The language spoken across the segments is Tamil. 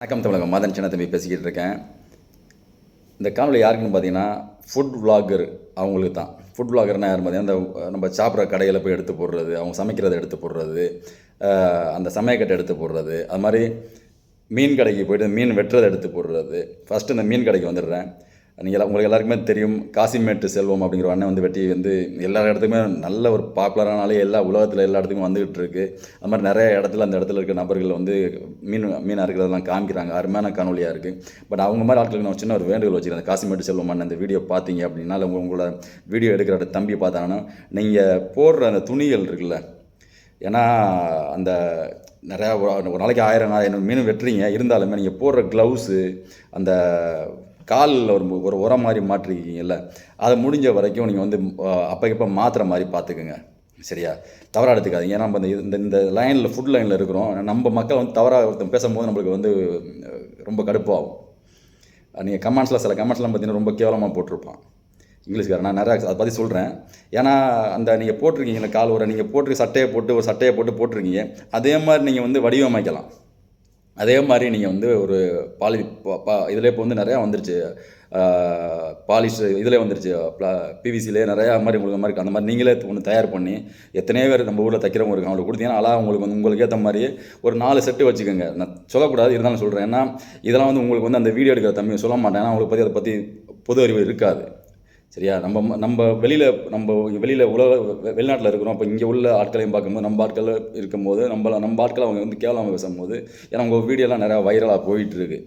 வணக்கம் தமிழகம் மதன் சின்ன தம்பி பேசிக்கிட்டு இருக்கேன். இந்த காணொலி யாருக்குன்னு பார்த்தீங்கன்னா ஃபுட் vlogger அவங்களுக்கு தான். ஃபுட் vloggerனா யார் பார்த்தீங்கன்னா இந்த நம்ம சாப்பிட்ற கடையில் போய் எடுத்து போடுறது அவங்க சமைக்கிறத எடுத்து போடுறது அந்த சமயக்கட்டை எடுத்து போடுறது அது மாதிரி மீன் கடைக்கு போய்ட்டு மீன் வெட்டுறதை எடுத்து போடுறது. ஃபஸ்ட்டு இந்த மீன் கடைக்கு வந்துடுறேன். நீங்கள் உங்களுக்கு எல்லாருக்குமே தெரியும் காசிமேட்டு செல்வம் அப்படிங்கிற அண்ணன் வந்து வெட்டி வந்து எல்லா இடத்துக்குமே நல்ல ஒரு பாப்புலரானாலே எல்லா உலகத்தில் எல்லா இடத்துக்கும் வந்துகிட்டு இருக்கு. அது மாதிரி நிறைய இடத்துல அந்த இடத்துல இருக்க நபர்கள் வந்து மீன் மீன் அறுக்கிறதெல்லாம் காமிக்கிறாங்க. அருமையான காணொலியாக இருக்குது பட் அவங்க மாதிரி ஆட்களுக்கு நான் ஒரு சின்ன ஒரு வேண்டுகோள் வச்சுக்கிறேன். அந்த காசிமேட்டு செல்வம் அண்ணன் இந்த வீடியோ பார்த்தீங்க அப்படின்னா அவங்க உங்களோட வீடியோ எடுக்கிற தம்பி பார்த்தாங்கன்னா நீங்கள் போடுற அந்த துணிகள் இருக்குல்ல ஏன்னா அந்த நிறையா ஒரு நாளைக்கு ஆயிரம் ஆயிரம் மீன் வெட்டுறீங்க. இருந்தாலுமே நீங்கள் போடுற க்ளவுஸு அந்த காலில் ஒரு ஒரு உரம் மாதிரி மாட்டிருக்கீங்கல்ல அதை முடிஞ்ச வரைக்கும் நீங்கள் வந்து அப்போக்கப்போ மாற்றுற மாதிரி பார்த்துக்குங்க சரியா? தவறாக எடுத்துக்காதீங்க. ஏன்னா நம்ம இந்த இந்த இந்த லைனில் ஃபுட் லைனில் இருக்கிறோம். நம்ம மக்கள் வந்து தவறாக ஒருத்தன் பேசும்போது நம்மளுக்கு வந்து ரொம்ப கடுப்பாகும். நீங்கள் கமெண்ட்ஸில் சில கமெண்ட்ஸ்லாம் பார்த்தீங்கன்னா ரொம்ப கேவலமாக போட்டிருப்பான். இங்கிலீஷ்காரன். நான் நிறையா அதை பற்றி சொல்கிறேன் ஏன்னா அந்த நீங்கள் போட்டிருக்கீங்க கால் உரை நீங்கள் போட்டு சட்டையை போட்டு ஒரு சட்டையை போட்டு போட்டிருக்கீங்க. அதே மாதிரி நீங்கள் வந்து வடிவமைக்கலாம். அதே மாதிரி நீங்கள் வந்து ஒரு பாலி இதில் இப்போ வந்து நிறையா வந்துருச்சு. பாலிஷ் இதில் வந்துருச்சு. பிவிசிலே நிறையா மாதிரி உங்களுக்கு மாதிரி அந்த மாதிரி நீங்களே ஒன்று தயார் பண்ணி எத்தனையோ பேர் நம்ம ஊரில் தைக்கிறவங்க இருக்காங்க. அவங்களுக்கு கொடுத்தீங்கன்னா அழகாக உங்களுக்கு வந்து உங்களுக்கு ஏற்ற மாதிரியே ஒரு நாலு செட்டு வச்சுக்கோங்க. நான் சொல்லக்கூடாது இருந்தாலும் சொல்கிறேன் ஏன்னா இதெல்லாம் வந்து உங்களுக்கு வந்து அந்த வீடியோ எடுக்கிற தம்பி சொல்ல மாட்டேன். ஏன்னா அவங்களுக்கு பற்றி அதை பற்றி பொது அறிவு இருக்காது. சரியா? நம்ம நம்ம வெளியில் நம்ம வெளியில் உலக வெளிநாட்டில் இருக்கிறோம். அப்போ இங்கே உள்ள ஆட்களையும் பார்க்கும்போது நம்ம ஆட்கள் இருக்கும்போது நம்மள நம்ம ஆட்களை அவங்க வந்து கேவலமாக பேசும்போது ஏன்னா உங்கள் வீடியோலாம் நிறையா வைரலாக போயிட்டுருக்கு.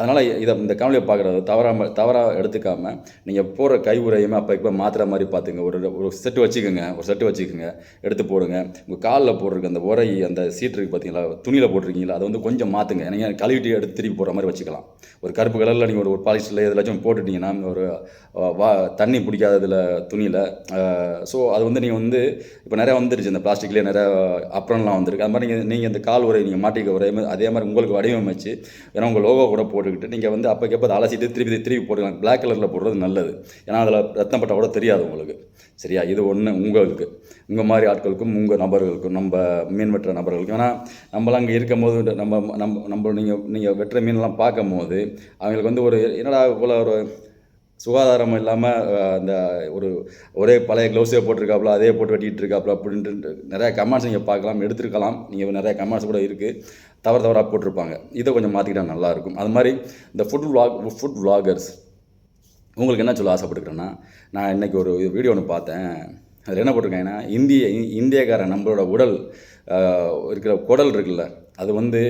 அதனால் இதை இந்த காணொலியை பார்க்குறது தவறாமல் தவறாக எடுத்துக்காமல் நீங்கள் போடுற கை உரையுமே அப்போ இப்போ மாற்றுற மாதிரி பார்த்துங்க. ஒரு ஒரு செட்டு வச்சுக்கோங்க. ஒரு செட்டு வச்சுக்கோங்க. எடுத்து போடுங்க. உங்கள் காலில் போடுறதுக்கு அந்த உரை அந்த சீட் இருக்குது பார்த்தீங்களா துணியில் போட்டிருக்கீங்களா? அதை வந்து கொஞ்சம் மாற்றுங்க நீங்கள் கழுவிட்டு எடுத்து திருப்பி போடுற மாதிரி வச்சுக்கலாம். ஒரு கருப்பு கலரில் நீங்கள் ஒரு பாலிஸ்டரில் பாலிஸ்டில் எதுலாச்சும் போட்டுட்டீங்கன்னா ஒரு வா தண்ணி பிடிக்காததில் துணியில். ஸோ அது வந்து நீங்கள் வந்து இப்போ நிறையா வந்துருச்சு இந்த பிளாஸ்டிக்லேயே நிறையா அப்புறம்லாம் வந்திருக்கு. அது மாதிரி நீங்கள் நீங்கள் இந்த கால் உரை நீங்கள் மாட்டிக்க உரை அதே மாதிரி உங்களுக்கு வடிவமைச்சு ஏன்னா உங்கள் லோகோ கூட போட்டுக்கிட்டு நீங்கள் வந்து அப்போக்கப்போ அதை அலசிட்டு திருப்பி திருப்பி போட்டுக்கலாம். பிளாக் கலரில் போடுறது நல்லது. ஏன்னா அதில் ரத்தம் பட்டா கூட தெரியாது உங்களுக்கு. சரியா? இது ஒன்று உங்களுக்கு. உங்கள் மாதிரி ஆட்களுக்கும் உங்கள் நபர்களுக்கும் நம்ம மீன் வெட்டுற நபர்களுக்கும். ஏன்னா நம்மளாம் அங்கே இருக்கும் போது நம்ம நம்ம நம்ம நீங்கள் நீங்கள் வெட்டுற மீன்லாம் பார்க்கும் போது அவங்களுக்கு வந்து ஒரு என்னடா இவ்வளோ ஒரு சுகாதாரம் இல்லாமல் அந்த ஒரு ஒரே பழைய க்ளவுஸே போட்டிருக்காப்புல அதே போட்டு வெட்டிகிட்டு இருக்காப்புல அப்படின்ட்டு நிறையா கமெண்ட்ஸ் நீங்கள் பார்க்கலாம் எடுத்துருக்கலாம். நீங்கள் நிறைய கமெண்ட்ஸ் கூட இருக்குது தவறு தவறாக போட்டிருப்பாங்க. இதை கொஞ்சம் மாற்றிக்கிட்டா நல்லாயிருக்கும் அது மாதிரி இந்த ஃபுட் விளாக் ஃபுட் விளாகர்ஸ் உங்களுக்கு என்ன சொல்ல ஆசைப்பட்டுக்கிறேன்னா நான் இன்றைக்கி ஒரு வீடியோ ஒன்று பார்த்தேன். அதில் என்ன போட்டிருக்காங்கன்னா இந்திய இ- இந்தியக்காரன் நம்மளோட உடல் இருக்கிற குடல் இருக்குல்ல அது வந்து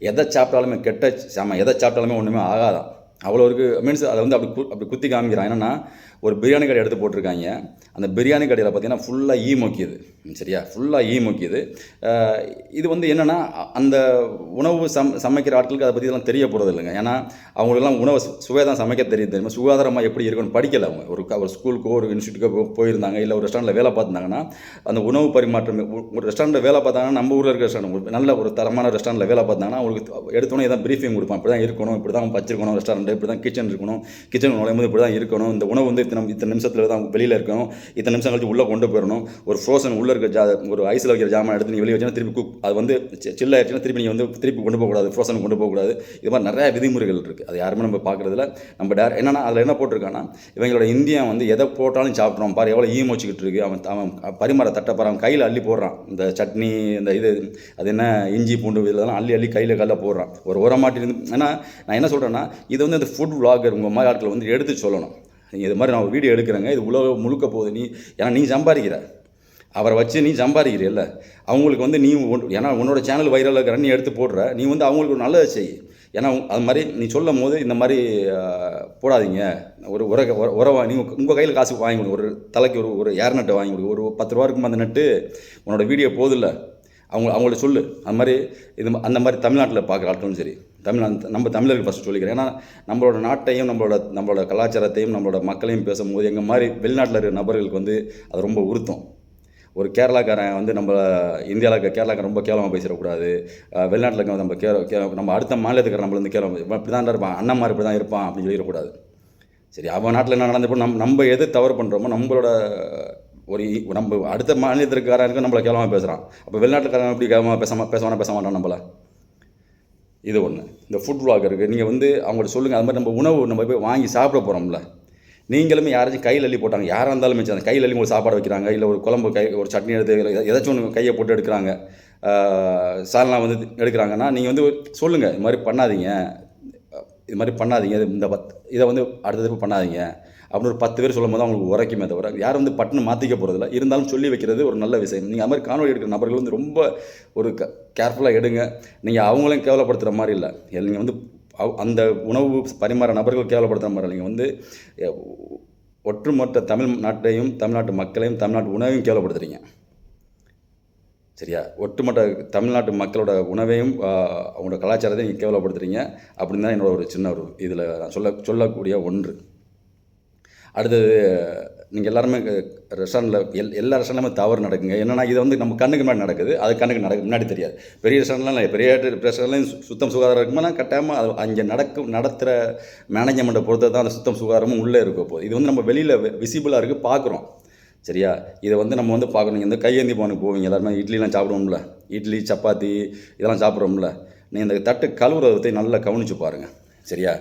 எதை சாப்பிட்டாலுமே கெட்ட சாம எதை சாப்பிட்டாலுமே ஒன்றுமே ஆகாதான் அவ்வளோ இருக்குது மீன்ஸ் அதை வந்து அப்படி கு- அப்படி குத்தி காமிக்கிறான். என்னென்னா ஒரு பிரியாணி கடை எடுத்து போட்டிருக்காங்க. அந்த பிரியாணி கடையில் பார்த்தீங்கன்னா ஃபுல்லாக ஈ மொக்கியது. சரியா? ஃபுல்லாக ஈ மொக்கியது. இது வந்து என்னென்னா அந்த உணவு சம் சமைக்கிற ஆட்களுக்கு அதை பற்றி இதெல்லாம் தெரிய போகிறது இல்லைங்க ஏன்னா அவங்களுக்குலாம் உணவு சுவை தான் சமைக்க தெரியும் தெரியுமா? சுகாதாரமாக எப்படி இருக்கணும்னு படிக்கல அவங்க. ஒரு ஒரு ஸ்கூலுக்கோ ஒரு இன்ஸ்டியூட்டுக்கோ போயிருந்தாங்க. இல்லை ஒரு ரெஸ்டாரண்ட்டில் வேலை பார்த்துருந்தாங்கன்னா அந்த உணவு பரிமாற்றம் ஒரு- ரெஸ்டாரண்ட்டில் வேலை பார்த்தாங்கன்னா நம்ம ஊரில் இருக்கிற ரெஸ்டாரண்ட் நல்ல ஒரு தரமான ரெஸ்டாரண்ட்டில் வேலை பார்த்தாங்கன்னா அவங்களுக்கு எடுத்தோன்னே தான் ப்ரீஃபிங் கொடுப்பான். இப்படி தான் இருக்கணும் இப்படி தான் வச்சிருக்கணும் ரெஸ்டாரண்ட் இப்படி தான் கிச்சன் இருக்கணும் கிச்சன் நுழையும் போது இப்படி தான் இருக்கணும். இந்த உணவு வந்து இத்தனை இத்தனை நிமிஷத்தில் தான் வெளியில் இருக்கணும். இத்தனை நிமிஷம் கழிச்சு உள்ளே கொண்டு போயிடணும். ஒரு ஃப்ரோசன் உள்ளே இருக்க ஜா ஒரு ஐஸில் வைக்கிற ஜாமான் எடுத்து நீ வெளியே வச்சுன்னா திருப்பி குக் அது வந்து சில்ல ஆயிடுச்சுன்னா திருப்பி நீங்கள் வந்து திருப்பி கொண்டு போகக்கூடாது ஃப்ரோசன் கொண்டு போகக்கூடாது இது மாதிரி நிறையா விதிமுறைகள் இருக்குது அது யாருமே நம்ம பார்க்குறதுல நம்ம டேர் என்னன்னா அதில் என்ன போட்டிருக்கான்னா இவங்களோட இந்தியா வந்து எதை போட்டாலும் சாப்பிட்றோம். பாரு எவ்வளோ ஈ வச்சுக்கிட்டு இருக்கு. அவன் அவன் பரிமாற தட்டை பாரு அவன் கையில் அள்ளி போடுறான். இந்த சட்னி இந்த இது அது என்ன இஞ்சி பூண்டு இதெல்லாம் அள்ளி அள்ளி கையில் கையில் போடுறான். ஒரு உரமாட்டி இருந்து ஏன்னா நான் என்ன சொல்கிறேன்னா இது வந்து இந்த ஃபுட் vlogger உங்கள் மாதிரி ஆட்கள் வந்து எடுத்து சொல்லணும். இது மாதிரி நான் வீடியோ எடுக்கிறேங்க இது உலக முழுக்க போகுது. நீ ஏன்னா நீ சம்பாதிக்கிற. அவரை வச்சு நீ சம்பாதிக்கிறீல்ல அவங்களுக்கு வந்து நீ ஏன்னா உன்னோட சேனல் வைரலாக இருக்கிற நீ எடுத்து போடுற. நீ வந்து அவங்களுக்கு ஒரு நல்லதை செய். ஏன்னா அது மாதிரி நீ சொல்லும் போது இந்த மாதிரி போடாதீங்க. ஒரு உர உர- உரம் உங்கள் கையில் காசு வாங்கி கொடுங்க ஒரு தலைக்கு ஒரு ஒரு ஏர் நட்டை வாங்கி கொடுங்க ஒரு பத்து ரூபா இருக்கும் அந்த நட்டு உன்னோட வீடியோ போதில்லை. அவங்க அவங்கள்ட்ட சொல்லு. அந்த மாதிரி இது அந்த மாதிரி தமிழ்நாட்டில் பார்க்குற ஆட்களும் சரி. தமிழ் நம்ம தமிழர்கள் ஃபஸ்ட்டு சொல்லிக்கிறேன். ஏன்னா நம்மளோட நாட்டையும் நம்மளோட நம்மளோட கலாச்சாரத்தையும் நம்மளோட மக்களையும் பேசும்போது எங்கள் மாதிரி வெளிநாட்டில் இருக்கிற நபர்களுக்கு வந்து அது ரொம்ப உறுத்தம். ஒரு கேரளாக்காரன் வந்து நம்ம இந்தியாவில் இருக்க கேரளாக்காரன் ரொம்ப கேவலமாக பேசிடக்கூடாது வெளிநாட்டில் இருக்க நம்ம கே நம்ம அடுத்த மாநிலத்துக்கார நம்மள வந்து கேவலம் இப்படி தான் இருப்பான் அண்ணன் மாதிரி இப்படி தான் இருப்பான் அப்படின்னு சொல்லிடக்கூடாது. சரி அவன் நாட்டில் என்ன நடந்தப்போ நம்ம நம்ம எது தவறு பண்ணுறோமோ நம்மளோட ஒரு இ- நம்ம அடுத்த மாநிலத்திற்காரனுக்கு நம்மளை கேவலமாக பேசுகிறான் அப்போ வெளிநாட்டுக்காரன் எப்படி கேவலமாக பேசாம பேச வேணா பேச மாட்டான் நம்மள? இது ஒன்று இந்த ஃபுட் vlogger-க்கு நீங்கள் வந்து அவங்கள்ட்ட சொல்லுங்கள் அது மாதிரி நம்ம உணவு நம்ம போய் வாங்கி சாப்பிட போகிறோம்ல நீங்களுமே யாராச்சும் கையில் அள்ளி போட்டாங்க. யாராக இருந்தாலும் மிச்சம். அந்த கையில் அள்ளி உங்களுக்கு சாப்பாடு வைக்கிறாங்க. இல்லை ஒரு குழம்பு கை ஒரு சட்னி எடுத்து ஏதாச்சும் ஒன்று கையை போட்டு எடுக்கிறாங்க. ஆஹ் வந்து எடுக்கிறாங்கன்னா நீங்கள் வந்து சொல்லுங்கள் இது மாதிரி பண்ணாதீங்க. இது மாதிரி பண்ணாதீங்க. இது இந்த பத் இதை வந்து அடுத்த தடவை பண்ணாதீங்க. அப்படின்னு ஒரு பத்து பேர் சொல்லும் போது அவங்களுக்கு உரைக்குமே தவிர யாரும் வந்து பட்டுன்னு மாற்றிக்க போகிறதில்ல இருந்தாலும் சொல்லி வைக்கிறது ஒரு நல்ல விஷயம். நீங்கள் அது மாதிரி காணொலி எடுக்கிற நபர்கள் வந்து ரொம்ப ஒரு க கேர்ஃபுல்லாக எடுங்க. நீங்கள் அவங்களையும் கேவலப்படுத்துகிற மாதிரி இல்லை. நீங்கள் வந்து அந்த உணவு பரிமாற நபர்கள் கேவலப்படுத்துகிற மாதிரி இல்லை. நீங்கள் வந்து ஒற்றுமொத்த தமிழ் நாட்டையும் தமிழ்நாட்டு மக்களையும் தமிழ்நாட்டு உணவையும் கேவலப்படுத்துறீங்க. சரியா? ஒட்டுமொத்த தமிழ்நாட்டு மக்களோட உணவையும் அவங்களோட கலாச்சாரத்தையும் நீங்கள் கேவலப்படுத்துறீங்க. அப்படின்னு தான் என்னோட ஒரு சின்ன ஒரு இதில் நான் சொல்ல சொல்லக்கூடிய ஒன்று. அடுத்தது நீங்கள் எல்லாருமே ரெஸ்டாரண்ட்டில் எல் எல்லா ரெஸ்டாரண்ட்லையுமே தவறு நடக்குங்க. என்னென்னா இது வந்து நம்ம கண்ணுக்கு முன்னாடி நடக்குது அது கண்ணுக்கு நடக்கு முன்னாடி தெரியாது. பெரிய ரெஸ்டாரண்ட்லாம் இல்லை பெரிய ரெஸ்டாரண்ட்லையும் சுத்தம் சுகாதாரம் இருக்குமானா கட்டாயமாக அது அங்கே நடக்கும் நடத்துகிற மேனேஜ்மெண்ட்டை பொறுத்து தான் அந்த சுத்தம் சுகாதாரமும் உள்ளே இருக்க போகுது. இது வந்து நம்ம வெளியில் விசிபிளாக இருக்குது பார்க்குறோம் சரியா? இதை வந்து நம்ம வந்து பார்க்கணும் இந்த கையேந்தி போனுக்கு போவீங்க எல்லாருமே இட்லிலாம் சாப்பிடுவோம்ல. இட்லி சப்பாத்தி இதெல்லாம் சாப்பிட்றோம்ல. நீங்கள் இந்த தட்டு கழுவுறதை நல்லா கவனித்து பாருங்கள் சரியா?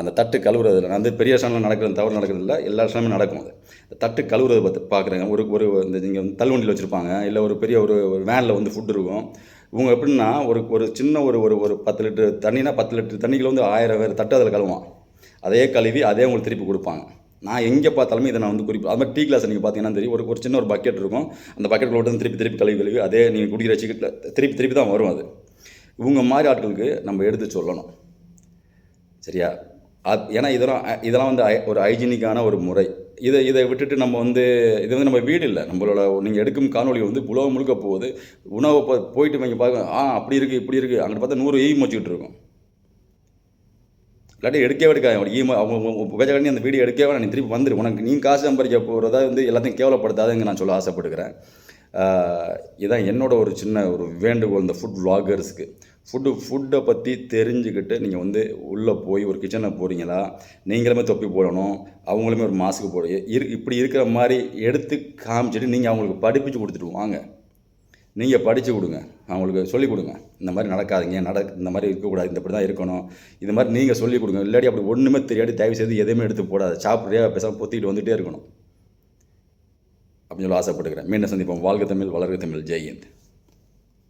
அந்த தட்டு கழுவுறது நான் வந்து பெரிய ரெஸ்டாரண்ட்டில் நடக்கிறது தவறு நடக்கிறது இல்லை. எல்லா ரெஸ்டாரண்ட்லையும் நடக்கும் அது. இந்த தட்டு கழுவுறது பார்த்து பார்க்குறேங்க ஒரு ஒரு இந்த நீங்கள் தள்ளுவண்டியில் வச்சுருப்பாங்க. இல்லை ஒரு பெரிய ஒரு ஒரு வேனில் வந்து ஃபுட் இருக்கும். இவங்க எப்படின்னா ஒரு ஒரு சின்ன ஒரு ஒரு ஒரு பத்து லிட்டர் தண்ணினா பத்து லிட்டர் தண்ணிக்குள்ள வந்து ஆயிரம் வேறு தட்டு அதில் கழுவான் அதே கழுவி அதே உங்களுக்கு திருப்பி கொடுப்பாங்க. நான் எங்கே பார்த்தாலுமே இதை நான் வந்து குறிப்பு அது மாதிரி டீ கிளாஸ் நீங்கள் பார்த்தீங்கன்னா தெரியும். ஒரு ஒரு சின்ன ஒரு பக்கெட் இருக்கும். அந்த பக்கெட்டில் விட்டு திருப்பி திருப்பி கழுவி கழுவி அதே நீங்கள் குடிக்கிற சிக்கெட்டில் திருப்பி திருப்பி தான் வரும் அது. இவங்க மாதிரி ஆட்களுக்கு நம்ம எடுத்து சொல்லணும். சரியா? அது ஏன்னா இதெல்லாம் இதெல்லாம் வந்து ஐ- ஒரு ஹைஜீனிக்கான ஒரு முறை. இதை இதை விட்டுட்டு நம்ம வந்து இது வந்து நம்ம வீடு இல்லை. நம்மளோட நீங்கள் எடுக்கும் காணொலி வந்து உலகம் முழுக்க போகுது. உணவை போ போயிட்டு நீங்கள் பார்க்க ஆ அப்படி இருக்குது இப்படி இருக்குது அங்கே பார்த்தா நூறு ஈ மொச்சிக்கிட்டு இருக்கும். இல்லாட்டி எடுக்கவே எடுக்காது அவன் ஈம அவங்க புகழி அந்த வீடியோ எடுக்கவே நீ திருப்பி வந்துடு உனக்கு நீ காசு சம்பாதிக்க போகிறதா வந்து எல்லாத்தையும் கேவலப்படுத்தாதுங்க நான் சொல்ல ஆசைப்படுகிறேன். இதான் என்னோட ஒரு சின்ன ஒரு வேண்டுகோள் இந்த ஃபுட் vloggers-க்கு. ஃபுட்டு ஃபுட்டை பற்றி தெரிஞ்சுக்கிட்டு நீங்கள் வந்து உள்ளே போய் ஒரு கிச்சனில் போகிறீங்களா நீங்களுமே தொப்பி போடணும். அவங்களுமே ஒரு மாஸ்க்கு போட. இரு இப்படி இருக்கிற மாதிரி எடுத்து காமிச்சிட்டு நீங்கள் அவங்களுக்கு படிப்பிச்சு கொடுத்துட்டு வாங்க. நீங்கள் படித்து கொடுங்க. அவங்களுக்கு சொல்லிக் கொடுங்க. இந்த மாதிரி நடக்காதீங்க. நட இந்த மாதிரி இருக்கக்கூடாது. இந்த இப்படி தான் இருக்கணும். இந்த மாதிரி நீங்கள் சொல்லிக் கொடுங்க. இல்லாட்டி அப்படி ஒன்றுமே தெரியாட்டி தயவு செய்து எதுவுமே எடுத்து போடாது. சாப்பிட்றியா? பேசாமல் பொத்திக்கிட்டு வந்துகிட்டே இருக்கணும். அப்படின்னு சொல்லி ஆசைப்படுகிறேன் மீண்டும் சந்திப்போம். வாழ்க தமிழ் வளர்க தமிழ். ஜெய்